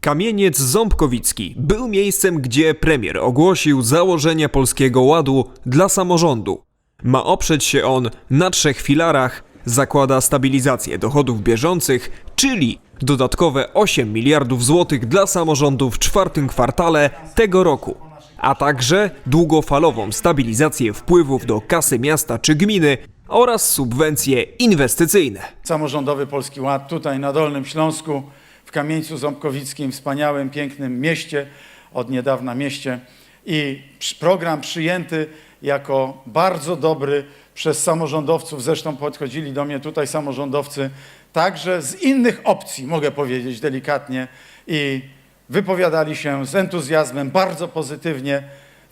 Kamieniec Ząbkowicki był miejscem, gdzie premier ogłosił założenia Polskiego Ładu dla samorządu. Ma oprzeć się on na trzech filarach. Zakłada stabilizację dochodów bieżących, czyli dodatkowe 8 miliardów złotych dla samorządów w czwartym kwartale tego roku, a także długofalową stabilizację wpływów do kasy miasta czy gminy oraz subwencje inwestycyjne. Samorządowy Polski Ład tutaj na Dolnym Śląsku, w Kamieńcu Ząbkowickim, wspaniałym, pięknym mieście, od niedawna mieście. I program przyjęty jako bardzo dobry przez samorządowców. Zresztą podchodzili do mnie tutaj samorządowcy także z innych opcji, mogę powiedzieć delikatnie, i wypowiadali się z entuzjazmem, bardzo pozytywnie.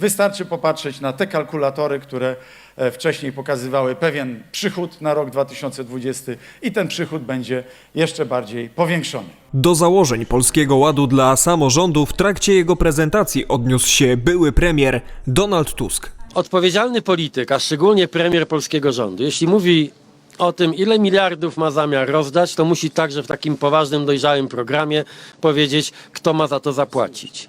Wystarczy popatrzeć na te kalkulatory, które e, wcześniej pokazywały pewien przychód na rok 2020 i ten przychód będzie jeszcze bardziej powiększony. Do założeń Polskiego Ładu dla samorządu w trakcie jego prezentacji odniósł się były premier Donald Tusk. Odpowiedzialny polityk, a szczególnie premier polskiego rządu, jeśli mówi o tym, ile miliardów ma zamiar rozdać, to musi także w takim poważnym, dojrzałym programie powiedzieć, kto ma za to zapłacić.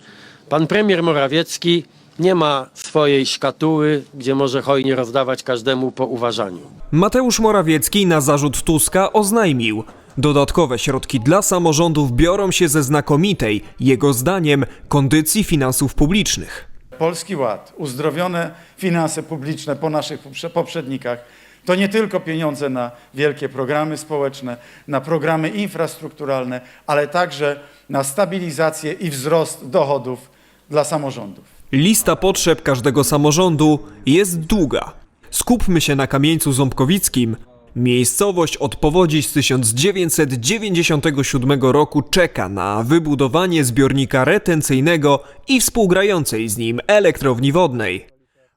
Pan premier Morawiecki nie ma swojej szkatuły, gdzie może hojnie rozdawać każdemu po uważaniu. Mateusz Morawiecki na zarzut Tuska oznajmił, dodatkowe środki dla samorządów biorą się ze znakomitej, jego zdaniem, kondycji finansów publicznych. Polski Ład, uzdrowione finanse publiczne po naszych poprze- poprzednikach, to nie tylko pieniądze na wielkie programy społeczne, na programy infrastrukturalne, ale także na stabilizację i wzrost dochodów dla samorządów. Lista potrzeb każdego samorządu jest długa. Skupmy się na kamieńcu ząbkowickim. Miejscowość od powodzi z 1997 roku czeka na wybudowanie zbiornika retencyjnego i współgrającej z nim elektrowni wodnej.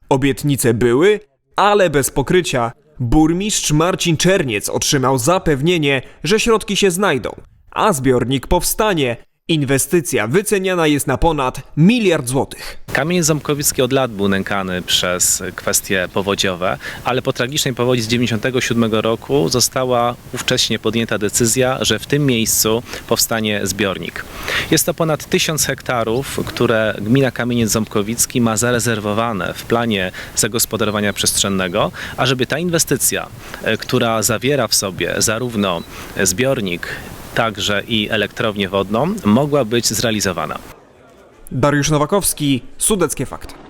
Obietnice były, ale bez pokrycia. Burmistrz Marcin Czerniec otrzymał zapewnienie, że środki się znajdą, a zbiornik powstanie. Inwestycja wyceniana jest na ponad miliard złotych. Kamień Ząbkowicki od lat był nękany przez kwestie powodziowe, ale po tragicznej powodzi z 1997 roku została ówcześnie podjęta decyzja, że w tym miejscu powstanie zbiornik. Jest to ponad 1000 hektarów, które gmina Kamieniec Ząbkowicki ma zarezerwowane w planie zagospodarowania przestrzennego, a żeby ta inwestycja, e, która zawiera w sobie zarówno zbiornik, także i elektrownię wodną, mogła być zrealizowana. Dariusz Nowakowski, Sudeckie Fakty.